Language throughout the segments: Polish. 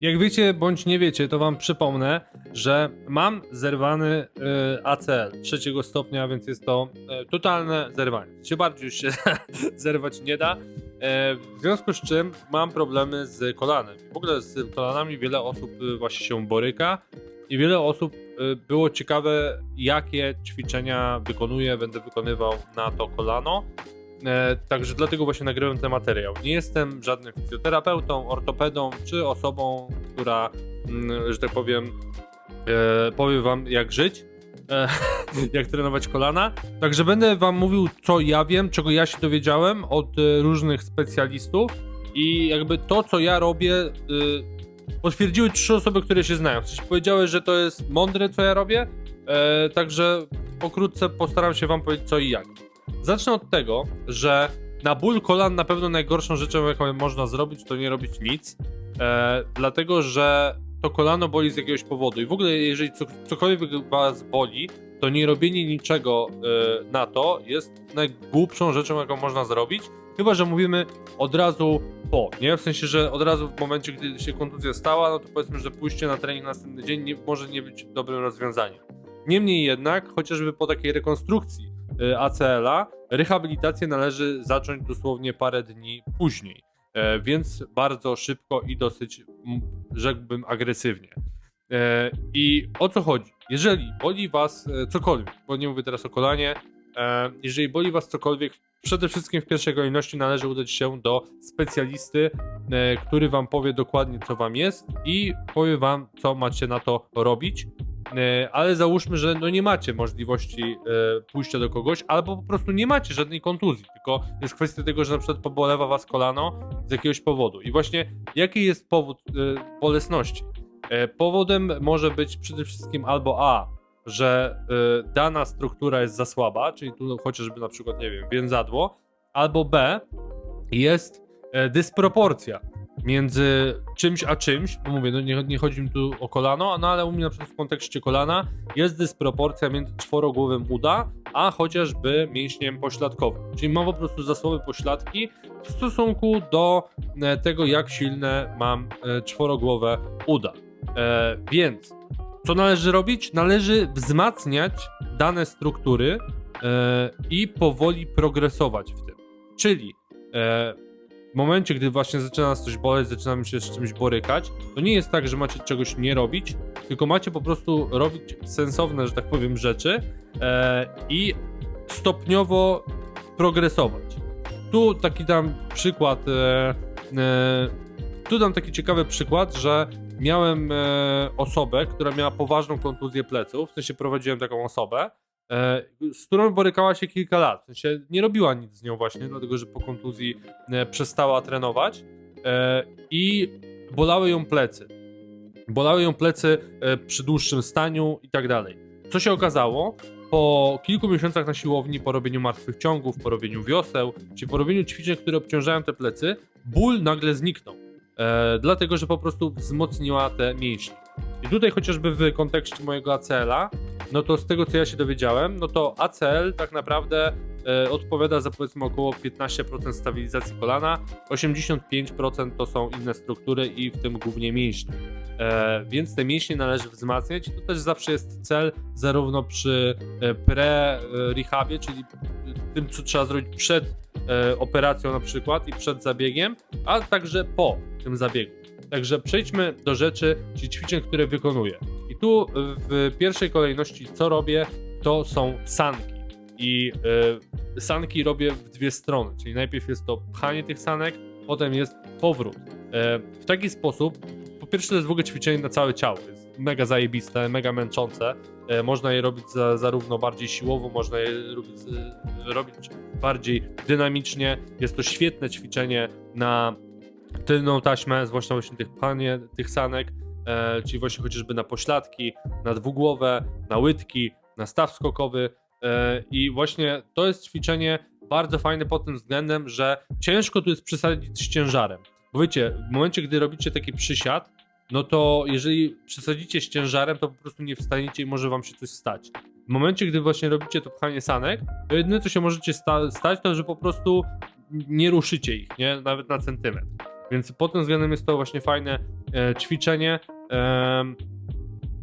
Jak wiecie bądź nie wiecie, to wam przypomnę, że mam zerwany y, ACL trzeciego stopnia, więc jest to y, totalne zerwanie. Się bardziej już się zerwać nie da. E, w związku z czym mam problemy z kolanem. W ogóle z kolanami wiele osób y, właśnie się boryka i wiele osób y, było ciekawe, jakie ćwiczenia wykonuję, będę wykonywał na to kolano. E, Także dlatego właśnie nagrywam ten materiał. Nie jestem żadnym fizjoterapeutą, ortopedą czy osobą, która, mm, że tak powiem, e, powie wam jak żyć, e, jak trenować kolana. Także będę wam mówił, co ja wiem, czego ja się dowiedziałem od e, różnych specjalistów i jakby to, co ja robię, e, potwierdziły trzy osoby, które się znają. Powiedziały, że to jest mądre, co ja robię, e, także pokrótce postaram się wam powiedzieć, co i jak. Zacznę od tego, że na ból kolan na pewno najgorszą rzeczą, jaką można zrobić, to nie robić nic, e, dlatego że to kolano boli z jakiegoś powodu. I w ogóle, jeżeli co, cokolwiek was boli, to nie robienie niczego e, na to jest najgłupszą rzeczą, jaką można zrobić. Chyba, że mówimy od razu po, nie? W sensie, że od razu w momencie, gdy się kontuzja stała, no to powiedzmy, że pójście na trening następny dzień nie, może nie być dobrym rozwiązaniem. Niemniej jednak, chociażby po takiej rekonstrukcji ACL-a, rehabilitację należy zacząć dosłownie parę dni później, e, więc bardzo szybko i dosyć, rzekłbym, agresywnie. E, I o co chodzi? Jeżeli boli Was e, cokolwiek, bo nie mówię teraz o kolanie, jeżeli boli Was cokolwiek, przede wszystkim w pierwszej kolejności należy udać się do specjalisty, który Wam powie dokładnie, co Wam jest i powie Wam, co macie na to robić. E, ale załóżmy, że no nie macie możliwości e, pójścia do kogoś, albo po prostu nie macie żadnej kontuzji, tylko jest kwestia tego, że na przykład pobolewa was kolano z jakiegoś powodu. I właśnie jaki jest powód e, bolesności? Powodem może być przede wszystkim albo A, że dana struktura jest za słaba, czyli tu chociażby na przykład, nie wiem, więzadło, albo B, jest dysproporcja między czymś a czymś, bo mówię, no nie, nie chodzi mi tu o kolano, no ale u mnie na przykład w kontekście kolana jest dysproporcja między czworogłowym uda, a chociażby mięśniem pośladkowym. Czyli mam po prostu za słabe pośladki w stosunku do e, tego, jak silne mam e, czworogłowe uda. E, więc co należy robić? Należy wzmacniać dane struktury i powoli progresować w tym. Czyli w momencie, gdy właśnie zaczyna nas coś boleć, zaczynamy się z czymś borykać, to nie jest tak, że macie czegoś nie robić, tylko macie po prostu robić sensowne, że tak powiem, rzeczy e, i stopniowo progresować. Tu taki dam przykład, e, e, tu dam taki ciekawy przykład, że miałem e, osobę, która miała poważną kontuzję pleców, w sensie prowadziłem taką osobę, z którą borykała się kilka lat. W sensie nie robiła nic z nią właśnie, dlatego że po kontuzji e, przestała trenować e, i bolały ją plecy. Bolały ją plecy e, przy dłuższym staniu i tak dalej. Co się okazało? Po kilku miesiącach na siłowni, po robieniu martwych ciągów, po robieniu wioseł, czy po robieniu ćwiczeń, które obciążają te plecy, ból nagle zniknął. E, dlatego, że po prostu wzmocniła te mięśnie. I tutaj chociażby w kontekście mojego ACL-a, no to z tego co ja się dowiedziałem, no to ACL tak naprawdę e, odpowiada za powiedzmy około 15% stabilizacji kolana, 85% to są inne struktury i w tym głównie mięśnie. E, więc te mięśnie należy wzmacniać to też zawsze jest cel zarówno przy e, pre-rehabie, czyli tym co trzeba zrobić przed e, operacją na przykład i przed zabiegiem, a także po tym zabiegu. Także przejdźmy do rzeczy, czyli ćwiczeń, które wykonuję. Tu w pierwszej kolejności co robię, to są sanki. I y, sanki robię w dwie strony, czyli najpierw jest to pchanie tych sanek, potem jest powrót. E, w taki sposób, po pierwsze to jest w ogóle ćwiczenie na całe ciało, jest mega zajebiste, mega męczące. E, można je robić za, zarówno bardziej siłowo, można je robić, robić bardziej dynamicznie. Jest to świetne ćwiczenie na tylną taśmę, zwłaszcza właśnie tych panie, tych sanek, e, czyli właśnie chociażby na pośladki, na dwugłowe, na łydki, na staw skokowy e, i właśnie to jest ćwiczenie bardzo fajne pod tym względem, że ciężko tu jest przesadzić z ciężarem. Bo wiecie, w momencie, gdy robicie taki przysiad, no to jeżeli przesadzicie z ciężarem, to po prostu nie wstaniecie i może wam się coś stać. W momencie, gdy właśnie robicie to pchanie sanek, to jedyne co się możecie sta- stać, to że po prostu nie ruszycie ich, nie? Nawet na centymetr. Więc pod tym względem jest to właśnie fajne e, ćwiczenie. Em,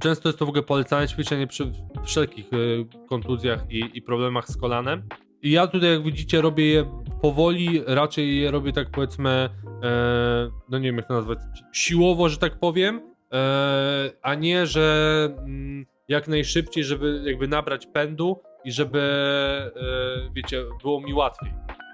Często jest to w ogóle polecane ćwiczenie przy wszelkich e, kontuzjach i, i problemach z kolanem. I ja tutaj, jak widzicie, robię je powoli, raczej je robię tak powiedzmy, e, no nie wiem jak to nazwać, siłowo, że tak powiem, e, a nie, że mm, jak najszybciej, żeby jakby nabrać pędu i żeby, e, wiecie, było mi łatwiej.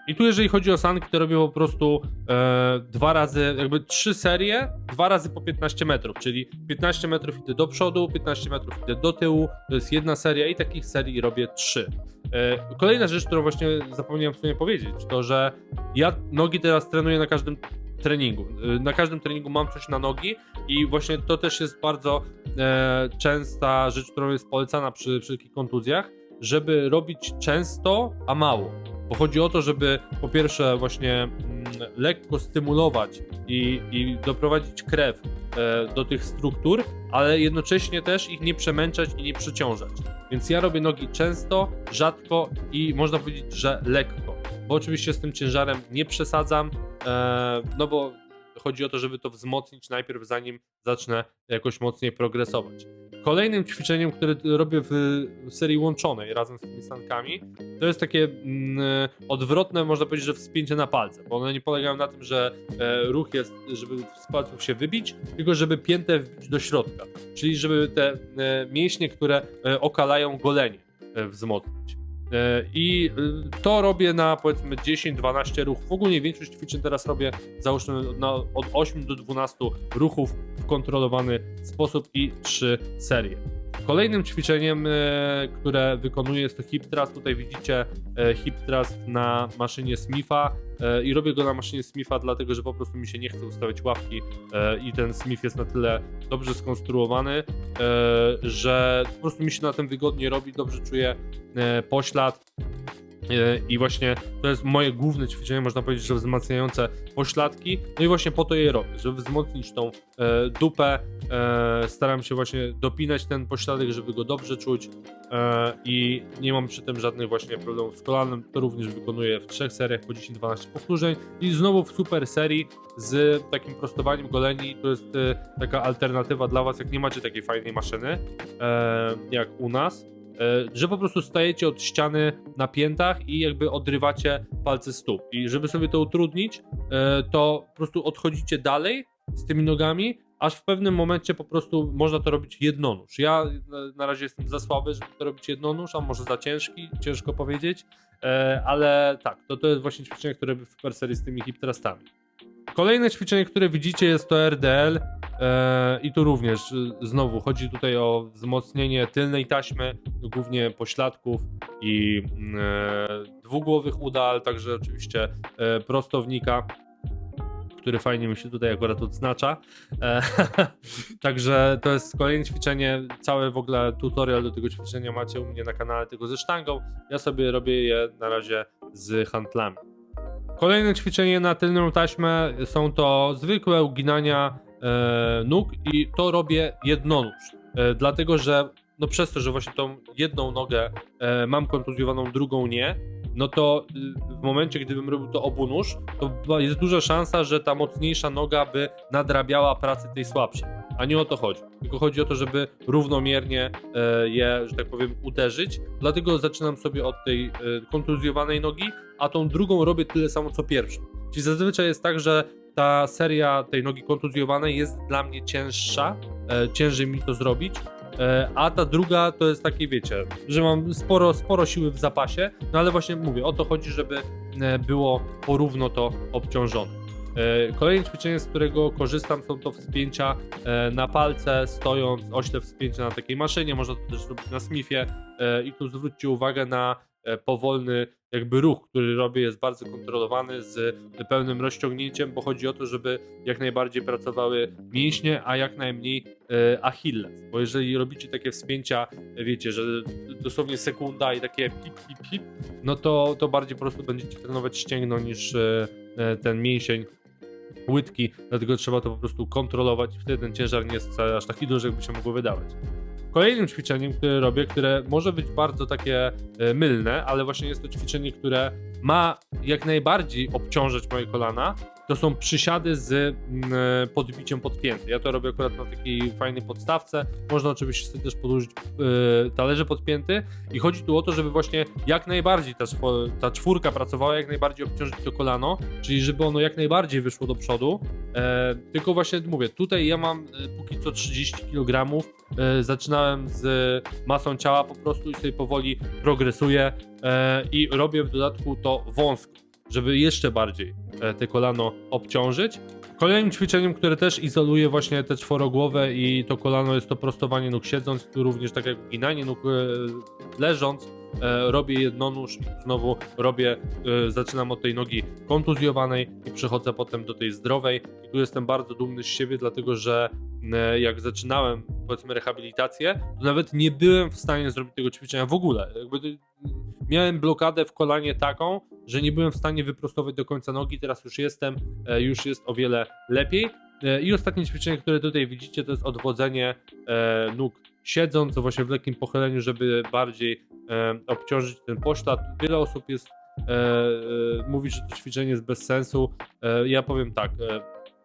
I tu jeżeli chodzi o sanki, to robię po prostu e, dwa razy, jakby trzy serie, dwa razy po 15 metrów, czyli 15 metrów idę do przodu, 15 metrów idę do tyłu, to jest jedna seria i takich serii robię trzy. E, kolejna rzecz, którą właśnie zapomniałem w sumie powiedzieć, to że ja nogi teraz trenuję na każdym treningu. E, Na każdym treningu mam coś na nogi i właśnie to też jest bardzo e, częsta rzecz, którą jest polecana przy wszelkich kontuzjach, żeby robić często, a mało. Bo chodzi o to, żeby po pierwsze właśnie mm, lekko stymulować i, i doprowadzić krew e, do tych struktur, ale jednocześnie też ich nie przemęczać i nie przeciążać. Więc ja robię nogi często, rzadko i można powiedzieć, że lekko. Bo oczywiście z tym ciężarem nie przesadzam, e, no bo chodzi o to, żeby to wzmocnić najpierw, zanim zacznę jakoś mocniej progresować. Kolejnym ćwiczeniem, które robię w serii łączonej razem z tymi stankami, to jest takie mm, odwrotne, można powiedzieć, że wspięcie na palce, bo one nie polegają na tym, że e, ruch jest, żeby z palców się wybić, tylko żeby piętę wbić do środka, czyli żeby te e, mięśnie, które e, okalają golenie, e, wzmocnić. E, I e, to robię na powiedzmy 10-12 ruchów. Ogólnie większość ćwiczeń teraz robię załóżmy na, od 8 do 12 ruchów w kontrolowany sposób i 3 serie. Kolejnym ćwiczeniem, e, które wykonuję jest to hip thrust. Tutaj widzicie e, hip thrust na maszynie Smitha e, i robię go na maszynie Smitha dlatego, że po prostu mi się nie chce ustawiać ławki i ten Smith jest na tyle dobrze skonstruowany, że po prostu mi się na tym wygodnie robi, dobrze czuję poślad. E, I właśnie to jest moje główne ćwiczenie, można powiedzieć, że wzmacniające pośladki. No i właśnie po to je robię, żeby wzmocnić tą e, dupę. E, staram się właśnie dopinać ten pośladek, żeby go dobrze czuć. I nie mam przy tym żadnych właśnie problemów z kolanem. To również wykonuję w trzech seriach po 10-12 powtórzeń. I znowu w super serii z takim prostowaniem goleni. To jest taka alternatywa dla Was, jak nie macie takiej fajnej maszyny jak u nas że po prostu stajecie od ściany na piętach i jakby odrywacie palce stóp. I żeby sobie to utrudnić, e, to po prostu odchodzicie dalej z tymi nogami, aż w pewnym momencie po prostu można to robić jednonóż. Ja na- na razie jestem za słaby, żeby to robić jednonóż, a może za ciężki, ciężko powiedzieć, e, ale tak, to, to jest właśnie ćwiczenie, które w super z tymi hip thrustami. Kolejne ćwiczenie, które widzicie jest to RDL e, i tu również y, znowu chodzi tutaj o wzmocnienie tylnej taśmy, głównie pośladków i mm, e, dwugłowych uda, ale także oczywiście e, prostownika, który fajnie mi się tutaj akurat odznacza. Także to jest kolejne ćwiczenie, cały w ogóle tutorial do tego ćwiczenia macie u mnie na kanale tego ze sztangą. Ja sobie robię je na razie z handlami. Kolejne ćwiczenie na tylną taśmę są to zwykłe uginania e, nóg i to robię jednonóż, e, dlatego że no przez to, że właśnie tą jedną nogę e, mam kontuzjowaną, drugą nie, no to y, w momencie, gdybym robił to obunóż, to była- jest duża szansa, że ta mocniejsza noga by nadrabiała pracę tej słabszej. A nie o to chodzi. Tylko chodzi o to, żeby równomiernie e, je, że tak powiem, uderzyć. Dlatego zaczynam sobie od tej e, kontuzjowanej nogi, a tą drugą robię tyle samo co pierwszą. Czyli zazwyczaj jest tak, że ta seria tej nogi kontuzjowanej jest dla mnie cięższa, e, ciężej mi to zrobić, a ta druga to jest takie, wiecie, że mam sporo, sporo siły w zapasie, no ale właśnie mówię, o to chodzi, żeby było porówno to obciążone. E, Kolejne ćwiczenie, z którego korzystam, są to wspięcia e, na palce, stojąc, ośle wspięcia na takiej maszynie, można to też robić na Smithie. E, i tu zwróćcie uwagę na powolny jakby ruch, który robię jest bardzo kontrolowany z pełnym rozciągnięciem, bo chodzi o to, żeby jak najbardziej pracowały mięśnie, a jak najmniej Achilles, bo jeżeli robicie takie wspięcia, wiecie, że dosłownie sekunda i takie pip, pip, pip, no to, to bardziej po prostu będziecie trenować ścięgno niż ten mięsień łydki, dlatego trzeba to po prostu kontrolować wtedy ten ciężar nie jest aż taki duży, jakby się mogło wydawać. Kolejnym ćwiczeniem, które robię, które może być bardzo takie e, mylne, ale właśnie jest to ćwiczenie, które ma jak najbardziej obciążać moje kolana, to są przysiady z mm, e, podbiciem podpięty. Ja to robię akurat na takiej fajnej podstawce. Można oczywiście sobie też podłożyć e, talerze podpięty i chodzi tu o to, żeby właśnie jak najbardziej ta, ta czwórka pracowała, jak najbardziej obciążyć to kolano, czyli żeby ono jak najbardziej wyszło do przodu. E, tylko właśnie mówię, tutaj ja mam póki co 30 kg. Zaczynałem z masą ciała po prostu i sobie powoli progresuję i robię w dodatku to wąsko, żeby jeszcze bardziej te kolano obciążyć. Kolejnym ćwiczeniem, które też izoluje właśnie te czworogłowe i to kolano jest to prostowanie nóg siedząc, tu również tak jak uginanie nóg e, leżąc, e, robię jednonóż znowu robię, e, zaczynam od tej nogi kontuzjowanej i przechodzę potem do tej zdrowej i tu jestem bardzo dumny z siebie, dlatego że e, jak zaczynałem powiedzmy rehabilitację, to nawet nie byłem w stanie zrobić tego ćwiczenia w ogóle. Jakby miałem blokadę w kolanie taką, że nie byłem w stanie wyprostować do końca nogi, teraz już jestem, e, już jest o wiele lepiej. E, I ostatnie ćwiczenie, które tutaj widzicie, to jest odwodzenie e, nóg siedząc, właśnie w lekkim pochyleniu, żeby bardziej obciążyć ten poślad. Wiele osób jest mówi, że to ćwiczenie jest bez sensu. Ja powiem tak,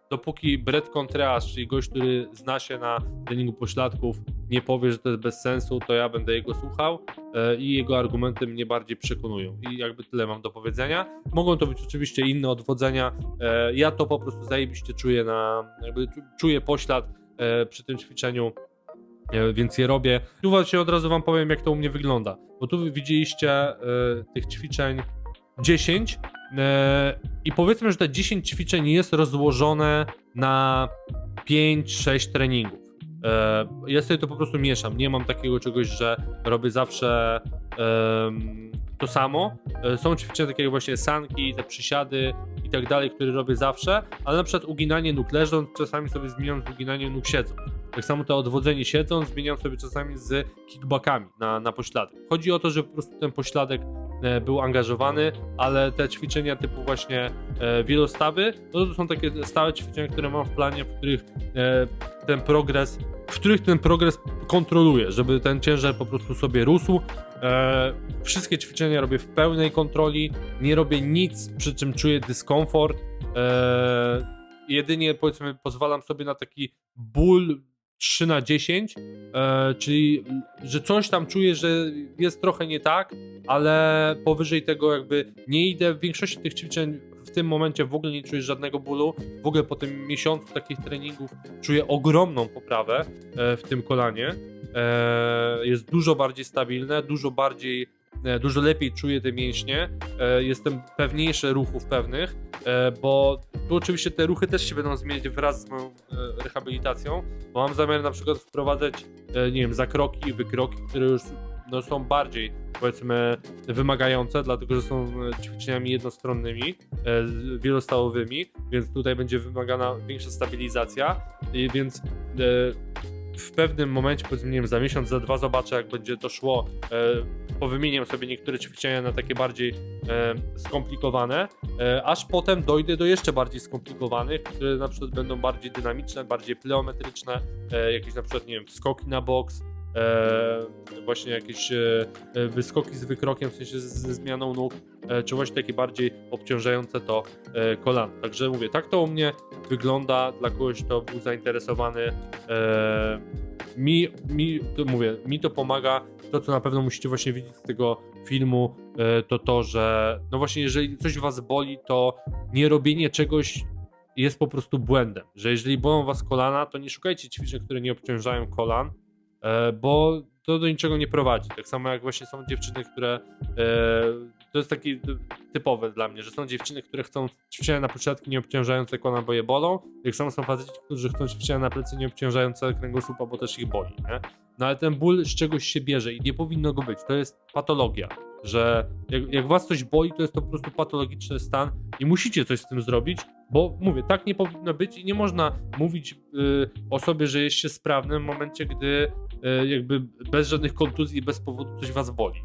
dopóki Brett Contreras, czyli gość, który zna się na treningu pośladków, nie powie, że to jest bez sensu, to ja będę jego słuchał e, i jego argumenty mnie bardziej przekonują. I jakby tyle mam do powiedzenia. Mogą to być oczywiście inne odwodzenia. E, Ja to po prostu zajebiście czuję na, jakby czu- czuję poślad e, przy tym ćwiczeniu, więc je robię. Tu właśnie od razu wam powiem, jak to u mnie wygląda. Bo tu widzieliście tych ćwiczeń 10 e, i powiedzmy, że te 10 ćwiczeń jest rozłożone na 5-6 treningów. E, ja sobie to po prostu mieszam. Nie mam takiego czegoś, że robię zawsze to samo. E, Są ćwiczenia takie jak właśnie sanki, te przysiady i tak dalej, które robię zawsze, ale na przykład uginanie nóg leżąc, czasami sobie zmieniam z uginaniem nóg siedząc. Tak samo to odwodzenie siedząc zmieniam sobie czasami z kickbackami na, na pośladek. Chodzi o to, że po prostu ten pośladek e, był angażowany, ale te ćwiczenia typu właśnie wielostawy, to są takie stałe ćwiczenia, które mam w planie, w których ten progres, w których ten progres kontroluję, żeby ten ciężar po prostu sobie rósł. E, wszystkie ćwiczenia robię w pełnej kontroli, nie robię nic, przy czym czuję dyskomfort. E, jedynie powiedzmy pozwalam sobie na taki ból 3 na 10, e, czyli że coś tam czuję, że jest trochę nie tak, ale powyżej tego jakby nie idę. W większości tych ćwiczeń w tym momencie w ogóle nie czuję żadnego bólu. W ogóle po tym miesiącu takich treningów czuję ogromną poprawę e, w tym kolanie. E, jest dużo bardziej stabilne, dużo bardziej, e, dużo lepiej czuję te mięśnie. Jestem pewniejszy ruchów pewnych, bo tu oczywiście te ruchy też się będą zmieniać wraz z moją rehabilitacją, bo mam zamiar na przykład wprowadzać, nie wiem, zakroki wykroki, które już no, są bardziej powiedzmy wymagające, dlatego że są e, ćwiczeniami jednostronnymi, e, wielostałowymi, więc tutaj będzie wymagana większa stabilizacja, i więc e, w pewnym momencie, powiedzmy, nie wiem, za miesiąc, za dwa zobaczę, jak będzie to szło. E, powymieniam sobie niektóre ćwiczenia na takie bardziej e, skomplikowane, e, aż potem dojdę do jeszcze bardziej skomplikowanych, które na przykład będą bardziej dynamiczne, bardziej pleometryczne, e, jakieś na przykład, nie wiem, skoki na boks, e, właśnie jakieś e, e, wyskoki z wykrokiem, w sensie ze zmianą nóg, e, czy właśnie takie bardziej obciążające to e, kolano. Także mówię, tak to u mnie wygląda dla kogoś, kto był zainteresowany. E, mi, mi, to mówię, mi to pomaga. To, co na pewno musicie właśnie widzieć z tego filmu, e, to to, że no właśnie, jeżeli coś was boli, to nie robienie czegoś jest po prostu błędem. Że jeżeli bolą was kolana, to nie szukajcie ćwiczeń, które nie obciążają kolan, bo to do niczego nie prowadzi. Tak samo jak właśnie są dziewczyny, które e, to jest taki typowe dla mnie, że są dziewczyny, które chcą ćwiczenia na pośladki nie obciążające kolana, bo je bolą. Jak samo są faceci, którzy chcą ćwiczenia na plecy nie obciążające kręgosłupa, bo też ich boli. Nie? No ale ten ból z czegoś się bierze i nie powinno go być. To jest patologia, że jak, jak was coś boli, to jest to po prostu patologiczny stan i musicie coś z tym zrobić, bo mówię, tak nie powinno być i nie można mówić y, osobie, że jest się sprawnym w momencie, gdy jakby bez żadnych kontuzji i bez powodu coś was boli.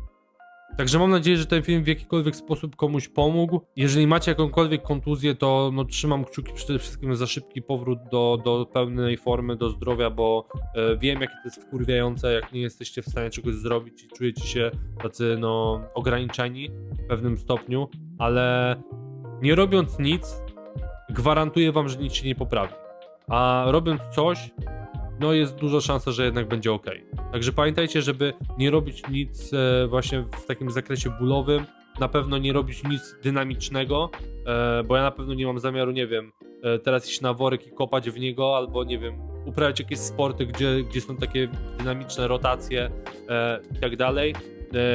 Także mam nadzieję, że ten film w jakikolwiek sposób komuś pomógł. Jeżeli macie jakąkolwiek kontuzję, to no, trzymam kciuki przede wszystkim za szybki powrót do, do pełnej formy, do zdrowia, bo e, wiem, jakie to jest wkurwiające, jak nie jesteście w stanie czegoś zrobić i czujecie się tacy no, ograniczeni w pewnym stopniu, ale nie robiąc nic, gwarantuję wam, że nic się nie poprawi. A robiąc coś, no jest duża szansa, że jednak będzie ok. Także pamiętajcie, żeby nie robić nic e, właśnie w takim zakresie bólowym, na pewno nie robić nic dynamicznego, e, bo ja na pewno nie mam zamiaru, nie wiem, e, teraz iść na worek i kopać w niego, albo nie wiem, uprawiać jakieś sporty, gdzie, gdzie są takie dynamiczne rotacje i tak dalej.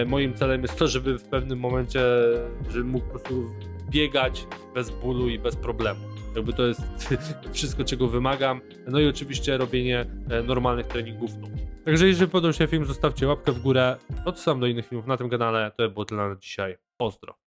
Moim celem jest to, żeby w pewnym momencie, żebym mógł po prostu biegać bez bólu i bez problemu. Jakby to jest wszystko, czego wymagam. No i oczywiście robienie e, normalnych treningów. Także jeżeli podobał się film, zostawcie łapkę w górę. Odsyłam do innych filmów na tym kanale. To było tyle na dzisiaj. Pozdro.